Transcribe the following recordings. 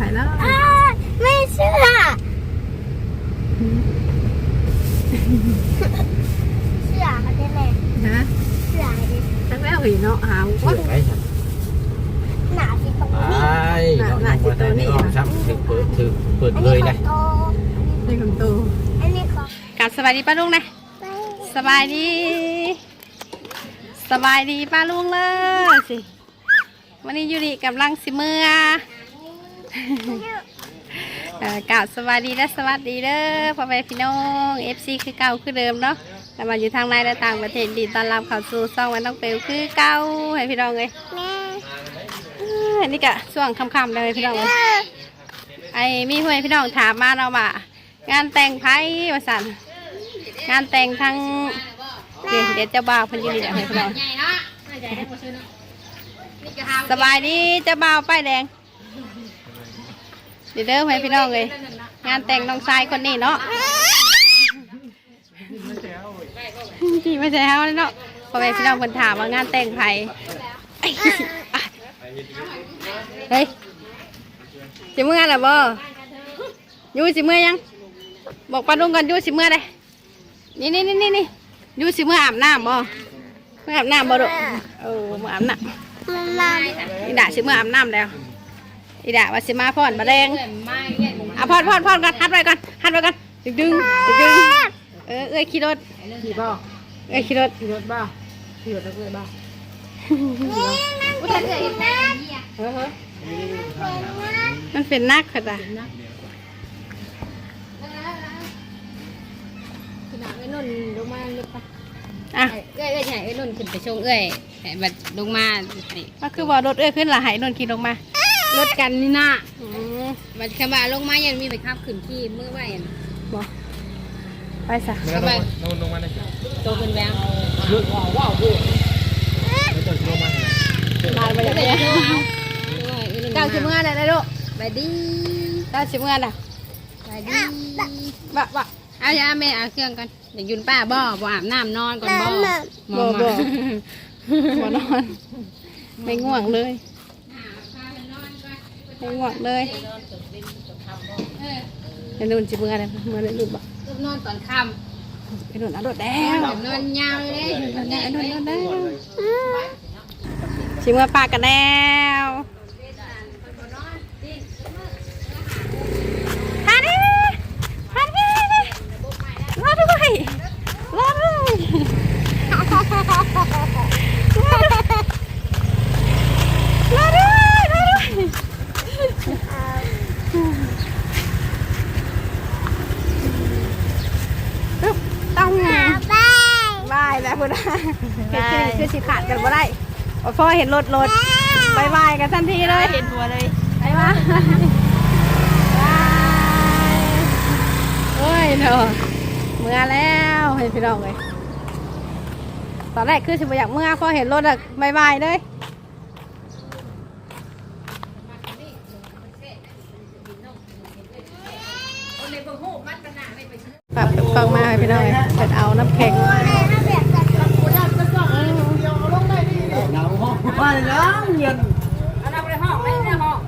ไผเนาะอ้าไม่เชื่อ เชื่อเขาได้เลยฮะเชื่อดิตั้งแล้วอีเนาะหาเชื่ว่า อไหมฉันหนาสิตรงไอนี้้น้องน้องวันนี้น้องซ้ำถึงเปิดถึงเปิดอันเลนี้ยขนะองโตนี่คำโตอันนี้ของกลับสบายดีป้าลุงนะไม่สบายดี สบายดีป้าลุงเลยสิวันนี้ยูริกำลังสิเมื่อเอ่อ กล่าวสวัสดีและสวัสดีเด้อพ่อแม่พี่น้อง FC คือเก่าคือเดิมเนาะแต่มาอยู่ทางในและต่างประเทศดีตอนรับเข้าสู่ซ่องวันน้องเปลวคือเก่าให้พี่น้องเลยอันนี้ก็ช่วงค่ำๆเลยพี่น้องเลยไอ้มีเพื่อนพี่น้องถามมาเราว่างานแต่งไพ่มาสั่นงานแต่งทั้งเดี๋ยวเดี๋ยวเจ้าบ่าวพันยินดีให้พี่น้องสบายดีเจ้าบ่าวป้ายแดง เดี๋ยวเด้อให้พี่น้องเลยงานแต่งน้องชายคนนี้เนาะจีไม่ใช่เฮาเลยเนาะพอไปพี่น้องคนถามว่างานแต่งไพ่เฮ้ยสิเมื่อหรอบ่อยู่สิเมื่อยัง บอกป้าลุงกันอยู่สิเมื่อได้นี่นี่นี่นี่นี่อยู่สิเมื่ออาบน้ำบ่เมื่ออาบน้ำบ่ลูกเออเมื่ออาบน้มันมาำอีด่าสิเมื่ออาบน้ำแล้ว อีด่าว่าสิมาพ่อนมาแดงอะพ่อนพ่อนพ่อนกันฮัดไว้ก่อนฮัดไว้ก่อนดึงดึงดึงดึงเออเอ้ยขี่รถขี่บ่เอ้ยขี่รถขี่รถบ่ขี่รถตะเกียบบ่อุ้ยเห็นนะเฮ้ยเฮ้ยมันเป็นนักค่ะจ้ะขนาดไอ้นุ่นลงมาลึกปะอะเอ้ยเอ้ยใหญ่ไอ้นุ่นขึ้นไปชงเอ้ยแต่บัดลงมาไอ้มันคือว่ารถเอ้ยขึ้นละหายนนขี่ลงมา รถกันนี่นะอืมบัดคำว่าลงมายังมีไปขับขึ้นที่มือไว้อะบ่ไปซะเมื่อลงลงมาได้โตขึ้นแบงเลือกว้าวว้าวเลือกไม่ต้องลงมามาไปอย่างนี้เก้าเก้าสิบเมื่อไหร่ได้ลูกไปดีเก้าสิบเมื่อน่ะไปดีบะบะเอาอย่าแม่เอาเครื่องก่อนเดี๋ยวยุนป้าบ่บ่อาบน้ำนอนก่อนบ่บ่บ่บ่นอนไม่ง่วงเลยไม่ ง่วงเลยไอ้นุ่นสิเมื่อไหร่เมื่อไหร่ลูกบ่ลูกนอนตอนค่ไอ้นุ่นเอารถแล้ำวแบบนอนยาวเลยไอ้นุ่นเอาแล้วสิเมื่อปากกันแล้วฮาดิฮาดิรอด้วยรอด้วยรอด้วยรอด้วยต้องไง ไป บายแล้ว พุ่นนะเห็นคือคือสิขาดกันบ่ได้พอเห็นรถรถบายบายกันทันทีเลยเห็นหัวเลยบายบายบายโอ้ยเนาะเมื่อแล้วเห็นพี่น้องเลยตอนแรกคือสิบอยากเมื่อพอเห็นรถอะบายบายเลยฝากฟังมาให้พี่น้องเลยเปิดเอาน้ำแข็ง แม่ถ้าเบียดกันกับกูได้ก็ต้อง หนาวห้องไปแล้วเย็นเอาเราไปห้องไม่ได้ห้อง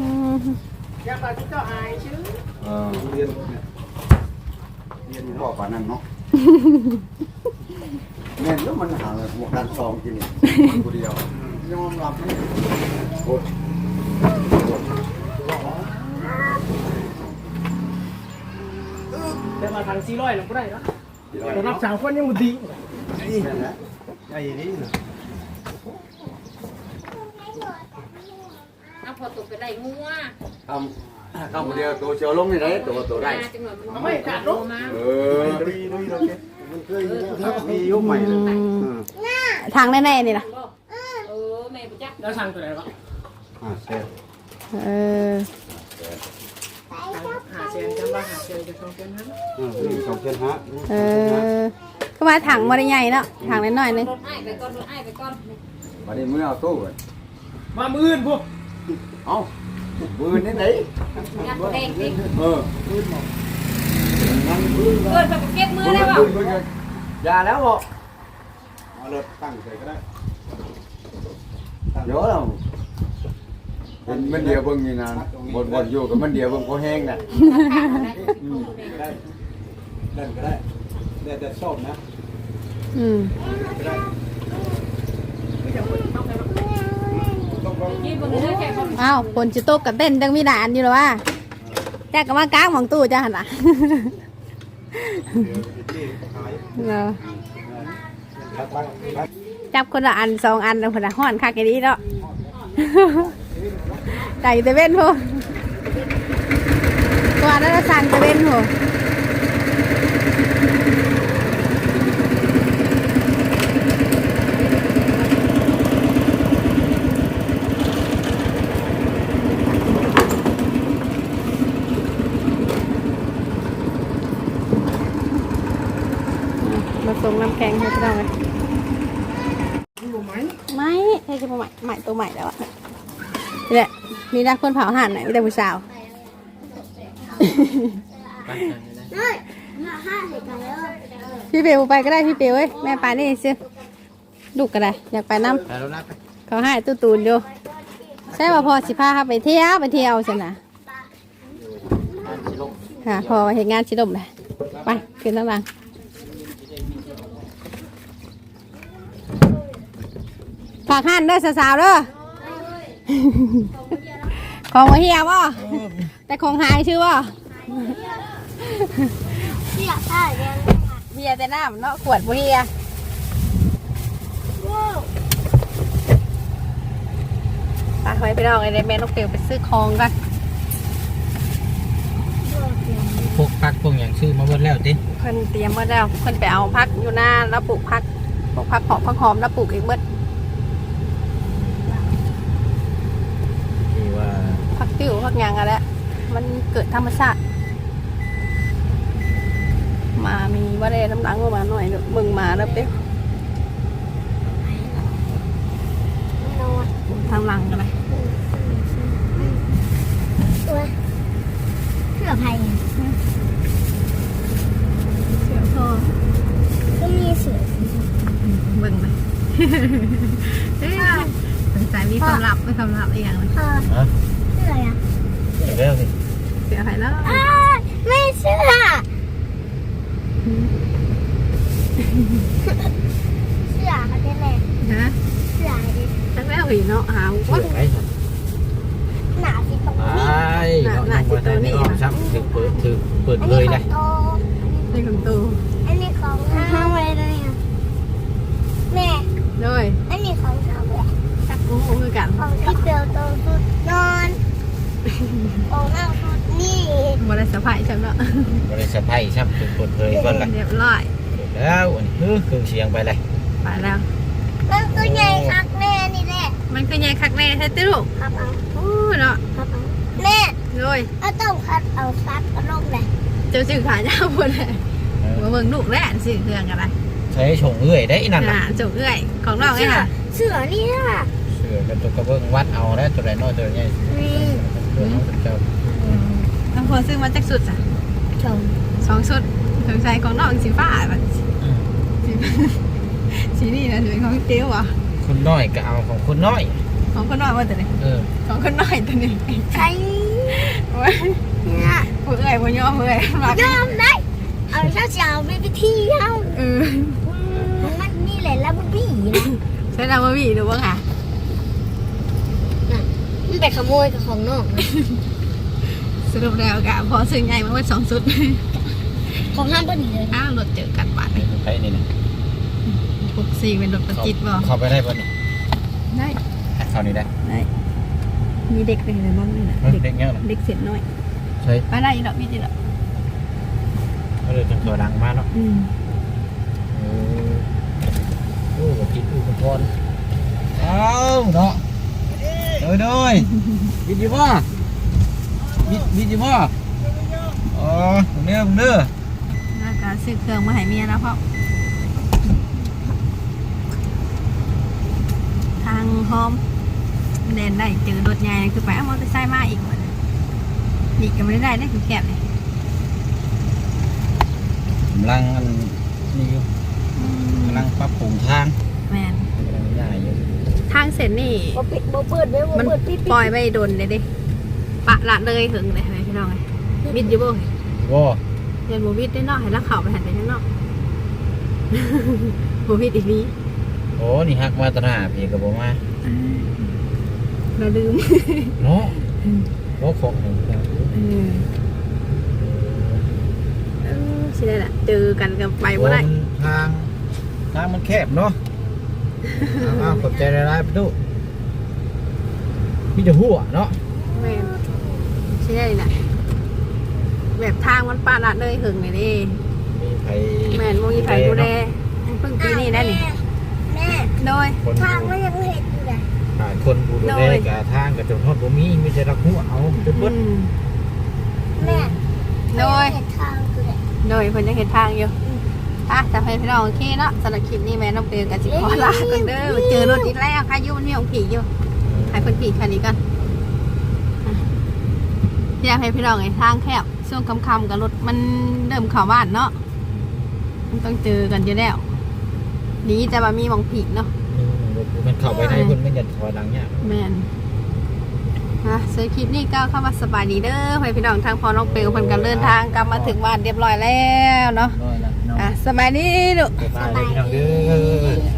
อืมเออเรียนเรียนพ่อป่านนั้นเนาะแม่นแล้วมันหาหมวกดันซองกินมันคนเดียวยอมรับไหมโอ้ยแมาทางซีร้อยเราก็ได้เนาะกี่ร้อยแต่รับสามคนยังบ่ดีนี่แหละไอ้นี่นะเอาพอตกไปได้งัวทำทำคนเดียวตัวเชียวลงนี่ได้ตัวตัวได้จังหวะมันไม่ขาดลงมาเออดุยดุยเราเก็บมันเคยมียุคใหม่เลยทางแน่ๆนี่ล่ะเออแม่ไปจักแล้วทางตัวไหนวะอ่าเสร็จเออหาเซนจำ ว่าหาเซนจะต้องเป็นนั้นอืมนี่สองเส้นฮะเออก็มาถังมาได้ใหญ่เนาะถังน้อยๆนึงรถไอ้ไปก่อนรถไอ้ไปก่อนวันนี้มือเอาตู้ก่อนมามืออื่นพวกเอ้ามือนี่ไหนงานเองดิเออมือหมดงั้นมือเกิดแบบเก็บมือมือได้มันป่ะมือมันอย่าแล้วบอกเอารถตั้งใส่ก็ได้เดี๋ยวเรา เป็นมันเดียวเบิ่งนี่นะบนบนอยู่กับมันเดียวเบิ่งก็แห้งน่ะได้เล่นก็ได้ได้แต่ชอบนะอืมอ้าวฝนจะตกกับเต้นจังมีด่านอยู่หรอวะแจ๊กก็มากลางหมองตู้จ้าหันล่ะเนอะจับคนละอันสองอันแล้วคนละห้อนคักอย่างนี้เนาะ ไก่ตะเว้นพูกว่าแล้วสั่งตะเว้นพูมาส่งน้ำแข็งให้พี่น้องเลยไม่ใช่จะมาใหม่ใหม่ตัวใหม่แล้วอะนี่แหละมีนักคนเผาห่านไหนไม่ได้ผู้สาวเฮ้ยมาห้าเห็ดกันแล้วพี่เปียวไปก็ได้พี่เปียวเว้ยแม่ไปนี่สิลูกก็ได้อยากไปน้ไปแล้วนะไปำเขาให้ตู้ตูนอยู่ใช่ป่ะพอสิพาเขาไปเที่ยวไปเที่ยวใช่ไหมค่ะพอเห็นงานชิลมเลยไปขึ้นน้ำลังฝากหันเด้อสาวๆเด้อ ของมาเฮียบ่แต่ของหายชื่อบ่เสียผ้าแดงเบียร์แต่น้ำเนาะขวดบ่เฮียว้าวไปไว้ไปลองไอ้เดแม่นกเปียวไปซื้อของกันพวกพักพวกอย่างชื่อมาเบิดแล้วติเพิ่นเตรียมมาแล้วเพิ่นไปเอาพักอยู่หน้าแล้วปลูกพักปลูกพักหอมพักหอมแล้วปลูกอีกเบิด ที่ว่า พั กติ้วพักหยังอะไรมันเกิดธรรมชาติมามีว่าได้น้ำหลังออกมาหน่อยเดี๋ยวมึงมาแล้วเปียวนอนทางหลังกันเลยตัวเสื้อไผ่เสือพ่อก็มีเสือเบิ่งเลยเฮ้ยสงสัยมีความลับมีความลับอีกอย่างเลยพอฮะเสื้ออะ เดี๋ยวแล้วสิเสือใครแล้วอ้าไม่เสื้อเสื้อเขาจะแม่ฮะเสื้อดิตั้งแล้วหีเนาะหาเชื่ว่า อไหมครับหนาสิตรงไอ้นี้เราต้องมาทางนี้รอบซ้ำถึงเปิดถึงเปิดเลยนะอันนี้ของโตในคำตูอันนี้ของห้างไว้เลยอะแม่ด้วยอันนี้ของสาวแหวะจักกู้คือกันของที่เปียวโตสุดนอน ของนั่งสุดนี่บริษัทไผ่ใช่ไหมบริษัทไทยซ้ำถึงเปิดเลยก่อนละเรียบร้อยแล้วอันนี้คือเครื่องเสียงไปเลยไปแล้วมันก็ใหญ่คักแม่นี่แหละมันก็ใหญ่คักแน่ใช่ติลูกครับเอาโอ้เนาะครับเอาแม่ด้วยก็ต้องคัดเอาซัดเอาลงเลยเจ้าจื่อขาเจ้าหมดเลยมาเบิ่งลูกแรกสิเครื่องอะไรใช้ชงเอื้อยได้นั่นอ่าน่ะจุกเอ้ยของเราไงเสื้อค่ะเสื้อนี่ค่ะเสือเป็นตัวกระเบื้องวัดเอาแล้วตัวไหนน้อยตัวใหญ่ นี่ตัวน้อยตัวเจ้าบางคนซื้อมาจากสุดอะชมสองชุดสงสัยของน้องสีฟ้าแบบอืมสีสีนี่นะจะเป็นของเตี้ยวอะคนน้อยก็เอาของคนน้อย ของคนน้อยว่าแต่ไหนเออของคนน้อยตัวนี้ใช้เนี่ยผู้เอ้ยผู้ย่อผู้เอ้ยมายอมได้เอาเช้าเช้าไปไปเที่ยวเออมันนี่แหละแล้วมันพี่นะใช้เรามาบีดูบ้างค่ะ มันไปขโมยกับของนอกสรุปแล้วกะพอซื้อใหญ่มาไว้สองชุด ของห้ามก็ดีเลยอ้าวรถเจอกันบาทนี่มันใช้นี่นะหกสี่เป็นรถประจิตบ่เข้าไปได้ป่ะนี่ได้เข้านี่ได้ได้มีเด็กเป็นอะไรบ้างนี่นะเฮ้ยเด็กเด็กเงี้ยนะเด็กเสียน้อยใช่ไปได้อีดอกมีจีดอกก็เลยจังตัวดังมากเนาะอืมเออโอ้โหกินอุปกรณ์เอาเนาะ โดยโดยบิดอยู่บ่บิดบิดอยู่บ่อ๋อผมเนื้อผมเนื้อแล้วก็ซื้อเครื่องมาให้เมียแล้วพ่อทางหอมเด่นได้เจอรถใหญ่คือไปเอามอเตอร์ไซค์มาอีกวันอีกก็ไม่ได้ได้คือแก็บเลยกำลังอันนี่อยู่อืำลังปรับปรุงทางแมนกำลังได้อยู่ ทางเส้นนี่บ่ปิดบ่เปิดเด้อบ่มันเปิดปิดปล่อยไปโดนเลยดิปะละเลยถึงเลยไหมพี่น้องไงมิดอยู่บ่โว้เรียนโมวิดได้เนอกให้ลักเข่าไปหันไปข้างนอกโมวิดอีกนี้โอ้นี่ฮักมาตนาพี่กับผมมาเราลืมเนาะโอ้ของของเราเออเออใช่ได้แหละเจอกันกับไปบ่ได้โอ้มันทางทางมันแคบเนาะเอาเอาขอบใจหลายๆไปดูพี่จะหัวเนาะแม่นใช่ได้แหละแบบทางมันปะละเลยถึงเลยดิมีใครแม่นโมมีไฟกูแดเพิ่งปีนี้ได้นี่แม่โดยคนทางมันยังเห็นอยู่นะขาดคนบูดูโดแลยกับทางกับจนทอดบ่มีมีแต่รักหัวเอาจนอืเบิดมแม่โดยเห็นทางอยู่นะโดยเพิ่นยังเห็นทางอยู่ อะแต่ให้พี่น้องโอเคเนาะสำหรับคลิปนี้แม่น้องเปย์กับจิขอลากันเด้อเจอรถอีกแล้วค่ะอยุ่มันมีของผีอยู่ให้เพิ่นผีแค่นี้กันอะอยากให้พี่น้องไอ้ทางแคบช่วงค่ำๆกับรถมันเริ่มเข้าบ้านเนาะมันต้องเจอกันอยู่แล้วดีแต่ว่ามีหมองผีเนาะมันเข้าไปในเพิ่นมันจะถอยหลังเนี่ยแมนอะสำหรับคลิปนี้ก็เข้ามาสบายดีเด้อให้พี่น้องทางพอน้องเปลวเพิ่นกันเดินทางกลับมาถึงบ้านเรียบร้อยแล้วเนาะน้ อะสบายดีลูก สบายดีพี่น้องเด้อ